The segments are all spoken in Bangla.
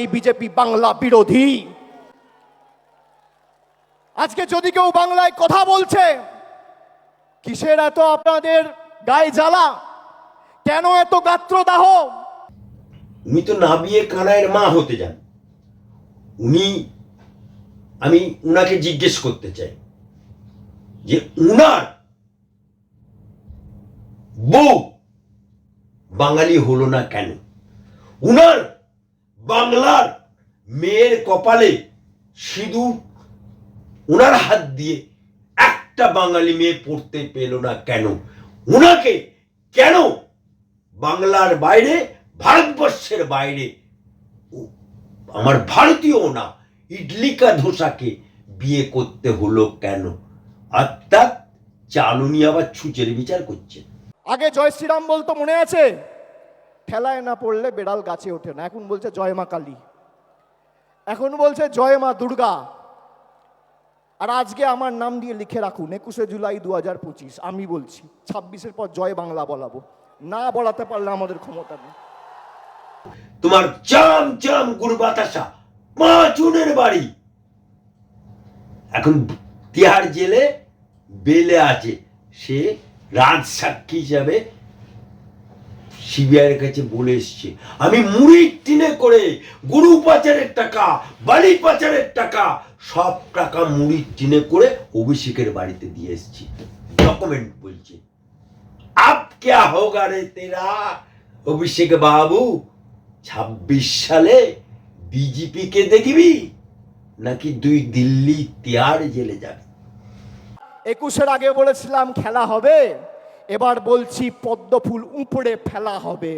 এই বিজেপি বাংলা বিরোধী। আজকে যদি কেউ বাংলায় কথা বলছে, কিসের এত আপনাদের গায়ে জ্বালা? কেন এত গাত্রদাহ? উনি তো না বিয়ে কানাইয়ের মা হতে যান। উনি, আমি উনাকে জিজ্ঞেস করতে চাই যে উনার বউ বাঙালি হলো না কেন? উনার বাংলার মেয়ের কপালে সিঁদুর ওনার হাত দিয়ে একটা বাঙালি মেয়ে পড়তে পেল না কেন? ওনাকে কেন বাংলার বাইরে, ভারতবর্ষের বাইরে আমার ভারতীয় না ইডলিকা ধোসাকে বিয়ে করতে হলো কেন? অর্থাৎ চালুনি আবার ছুচের বিচার করছে। আগে জয় শ্রীরাম বলতো মনে আছে? ঠেলায় না পড়লে বেড়াল গাছে ওঠে না। এখন বলছে, জয় মা কালী। এখন বলছে, জয় মা দুর্গা। আর আজকে আমার নাম দিয়ে লিখে রাখুন, একুশে জুলাই দু হাজার পঁচিশ, আমি বলছি, ছাব্বিশের পর জয় বাংলা বলাবো। না বলাতে পারলে আমাদের ক্ষমতা নেই। তোমার চাম চাম গুড় বাতাসা পাঁচ উনের বাড়ি। এখন তিহার জেলে বেলে আছে, সে রাজ সাক্ষী হিসাবে সিবিআইয়ের কাছে বলে এসছে, আমি মুড়ির টিনে করে গরু পাচারের টাকা, বালি পাচারের টাকা, সব টাকা মুড়ির টিনে করে অভিষেকের বাড়িতে দিয়ে এসছি। ডকুমেন্ট বলছে আপ ক্যা হোগা রে তেরা? অভিষেক বাবু, ছাব্বিশ সালে বিজেপি কে দেখবি? নাকি দুই দিল্লি তিয়ার জেলে যাবে? একুশের আগে বলেছিলাম খেলা হবে। এবার বলছি পদ্ম ফুল উপড়ে ফেলা হবে।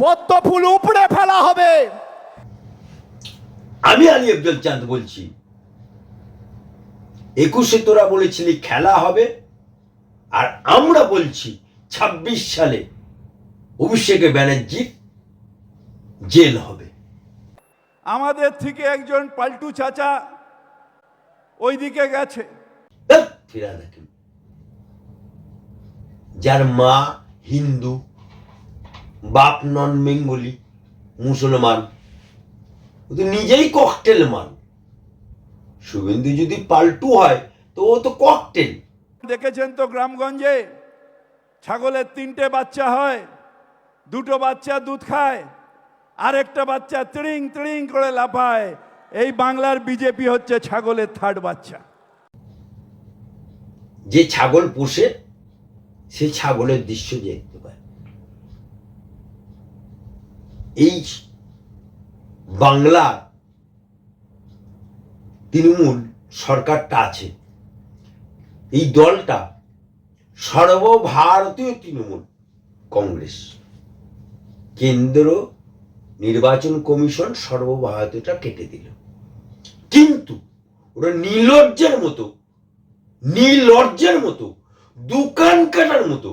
পদ্ম ফুল উপড়ে ফেলা হবে। আমি আলী আব্দুল চাঁদ বলছি। একুশে তোরা বলেছিলি খেলা হবে। আর আমরা বলছি ছাব্বিশ সালে অভিষেকে ব্যানার্জির জেল হবে। আমাদের থেকে একজন পাল্টু চাচা ওইদিকে গেছে। ফিরা দেখেন যার মা হিন্দু বাপ নন বেঙ্গলি মুসলমান ও তো নিজেই ককটেল মান শুভেন্দু যদি পাল্টু হয় তো ও তো ককটেল দেখেছেন তো গ্রামগঞ্জে ছাগলের তিনটে বাচ্চা হয় দুটো বাচ্চা দুধ খায় আরেকটা বাচ্চা তিড়িং তিড়িং করে লাফায়। এই বাংলার বিজেপি হচ্ছে ছাগলের থার্ড বাচ্চা। যে ছাগল পোষে সে ছাগলের দৃশ্য দেখতে পায়। এই বাংলা তৃণমূল সরকারটা আছে। এই দলটা সর্বভারতীয় তৃণমূল কংগ্রেস। কেন্দ্র নির্বাচন কমিশন সর্বভারতীয়টা কেটে দিল। কিন্তু ওরা নির্লজ্জের মতো নির্লজ্জের মতো দোকান কাটার মতো।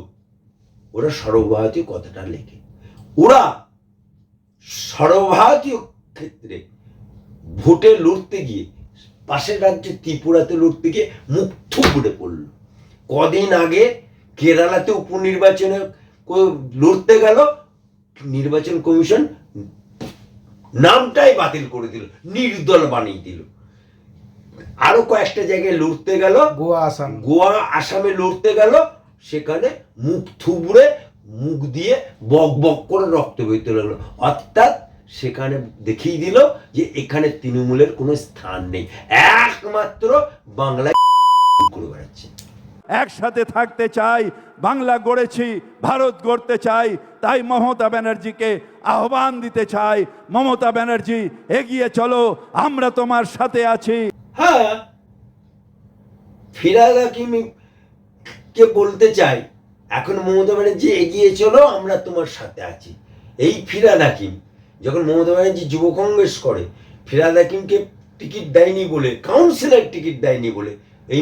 ওরা সর্বভারতীয় কথাটা লেখে। ওরা সর্বভারতীয় ক্ষেত্রে ভোটে লড়তে গিয়ে, পাশের রাজ্যে ত্রিপুরাতে লড়তে গিয়ে মুখ থুবড়ে পড়ল। কদিন আগে কেরালাতে উপনির্বাচনে লড়তে গেল, নির্বাচন কমিশন নামটাই বাতিল করে দিল, নির্দল বানিয়ে দিল। আরও কয়েকটা জায়গায় লড়তে গেল। গোয়া আসাম। গোয়া আসামে লড়তে গেল। সেখানে মুখ থুবড়ে মুখ দিয়ে বক বক করে রক্ত বেরোতে লাগল। অর্থাৎ সেখানে দেখিয়ে দিল যে এখানে তৃণমূলের কোনো স্থান নেই। একমাত্র বাংলায় করে বেড়াচ্ছে। একসাথে থাকতে চাই বাংলা গড়েছি ভারত গড়তে চাই তাই মমতা ব্যানার্জিকে আহ্বান দিতে চাই। মমতা ব্যানার্জি এগিয়ে চলো আমরা তোমার সাথে আছি। হ্যাঁ। ফিরাদ হাকিম কে বলতে চাই? এখন মমতা ব্যানার্জি এগিয়ে চলো, আমরা তোমার সাথে আছি। এই ফিরাদ হাকিম যখন মমতা ব্যানার্জি যুব কংগ্রেস করে ফিরাদ হাকিমকে টিকিট দেয়নি বলে, কাউন্সিলর টিকিট দেয়নি বলে, এই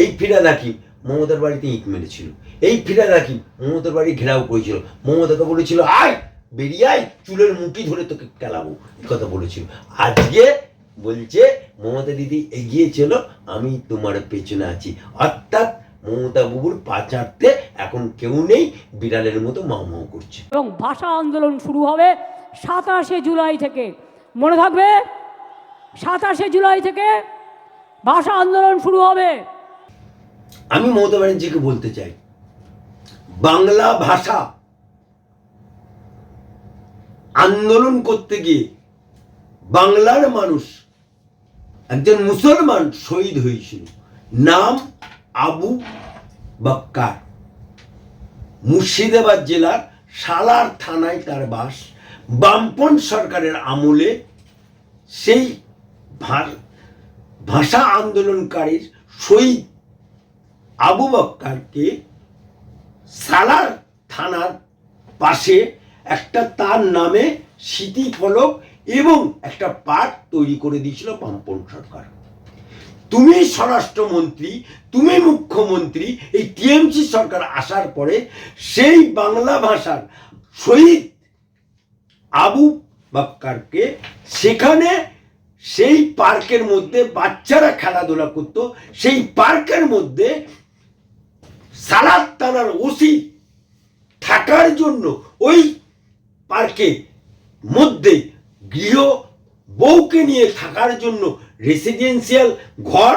এই ফিরাদ হাকিম মমতার বাড়িতে ইট মেরেছিল। এই ফিরাদ হাকিম মমতার বাড়ি ঘেরাও করেছিল। মমতাকে বলেছিল, আয়, বেরিয়ে আয়, চুলের মুঠি ধরে তোকে কেলাবো কথা বলেছিল। আজকে বলছে মমতা দিদি এগিয়ে চলো আমি তোমার পেছনে আছি। অর্থাৎ মমতা বাবুর পাচারতে এখন কেউ নেই বিড়ালের মতো মাও মাও করছে। এবং ভাষা আন্দোলন শুরু হবে সাতাশে জুলাই থেকে। মনে থাকবে? সাতাশে জুলাই থেকে ভাষা আন্দোলন শুরু হবে। আমি মমতা ব্যানার্জিকে বলতে চাই বাংলা ভাষা আন্দোলন করতে গিয়ে বাংলার মানুষ একজন মুসলমান শহীদ হয়েছিল। নাম আবু বাক্কার। মুর্শিদাবাদ জেলার সালার থানায় তার বাস বামপন সরকারের আমলে সেই ভাষা আন্দোলনকারীর শহীদ আবু বক্কারকে সালার থানার পাশে একটা তার নামে স্মৃতিফলক এবং একটা পার্ক তৈরি করে দিয়েছিল বামপন সরকার। তুমি স্বরাষ্ট্রমন্ত্রী, তুমি মুখ্যমন্ত্রী, এই টিএমসি সরকার আসার পরে সেই বাংলা ভাষার শহীদ আবু বাক্কারকে সেখানে সেই পার্কের মধ্যে বাচ্চারা খেলাধুলা করতো, সেই পার্কের মধ্যে সালাদ তানার ওসি থাকার জন্য ওই পার্কে মধ্যে গৃহ বউকে নিয়ে থাকার জন্য রেসিডেন্সিয়াল ঘর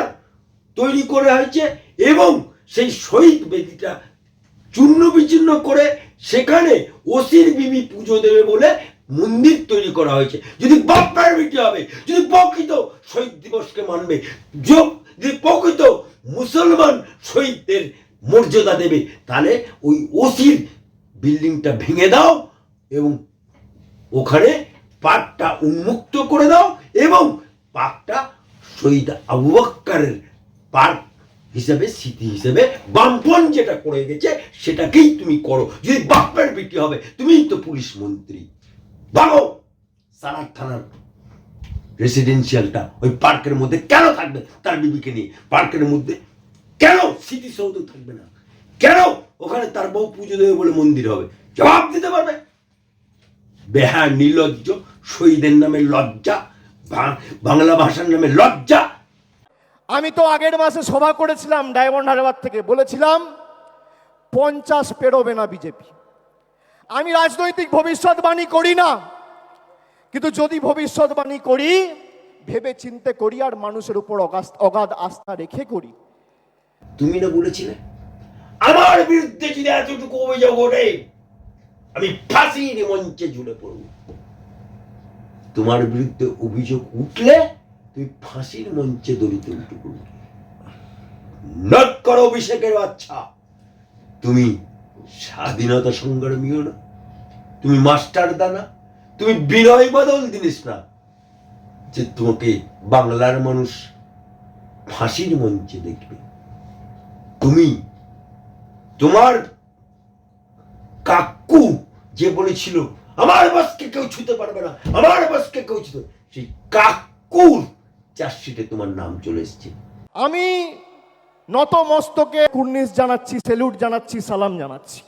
তৈরি করা হয়েছে এবং সেই শহীদ বেদিটা চূর্ণ বিচূর্ণ করে সেখানে ওসির বিবি পুজো দেবে বলে মন্দির তৈরি করা হয়েছে। যদি বাপ্পার বেটি হবে, যদি প্রকৃত শহীদ দিবসকে মানবে, যোগ, যদি প্রকৃত মুসলমান শহীদদের মর্যাদা দেবে, তাহলে ওই ওসির বিল্ডিংটা ভেঙে দাও এবং ওখানে পার্কটা উন্মুক্ত করে দাও এবং পার্কটা শহীদ আবু বক্কারের হিসেবে, স্মৃতি হিসেবে, বামপন যেটা করে গেছে, সেটাকেই তুমি করো। যদি বাপ্পের বিটি হবে, তুমিই তো পুলিশ মন্ত্রী। ভালো সারার থানার রেসিডেন্সিয়ালটা ওই পার্কের মধ্যে কেন থাকবে? তার বিবিকে নিয়ে। পার্কের মধ্যে কেন স্মৃতিসৌধ থাকবে না? কেন? ওখানে তার বউ পুজো দেবে বলে মন্দির হবে। জবাব দিতে পারবে? বেহা নির্লজ্জ শহীদের নামে লজ্জা বাংলা ভাষার নামে লজ্জা। আমি তো আগের মাসে সভা করেছিলাম ডায়মন্ড হারবার থেকে বলেছিলাম পঞ্চাশ পেরোবে না বিজেপি। আমি রাজনৈতিক ভবিষ্যৎবাণী করি না কিন্তু যদি ভবিষ্যৎবাণী করি ভেবে চিন্তে করি আর মানুষের উপর অগাধ আস্থা রেখে করি। তুমি না বলেছিলে? আমার বিরুদ্ধে যদি এতটুকু অভিযোগ ওঠে আমি ফাঁসির মঞ্চে ঝুলে পড়ব। তোমার বিরুদ্ধে অভিযোগ উঠলে তুমি ফাঁসির মঞ্চে দলিতে উঠে পড়বে। নট করো অভিষেকের বাচ্চা। তুমি স্বাধীনতা সংগ্রামীও না। তুমি মাস্টার দানা। তুমি বিনয় বদল জিনিস না। যে তোমাকে বাংলার মানুষ ফাঁসির মঞ্চে দেখবে। তুমি তোমার কাকু যে বলেছিল, আমার বাসকে কেউ ছুতে পারবে না, আমার বাসকে কেউ ছুতে সেই কাকুর চার্জশিটে তোমার নাম চলে এসছে। আমি নতমস্তকে কুর্নিশ জানাচ্ছি, সেলুট জানাচ্ছি, সালাম জানাচ্ছি।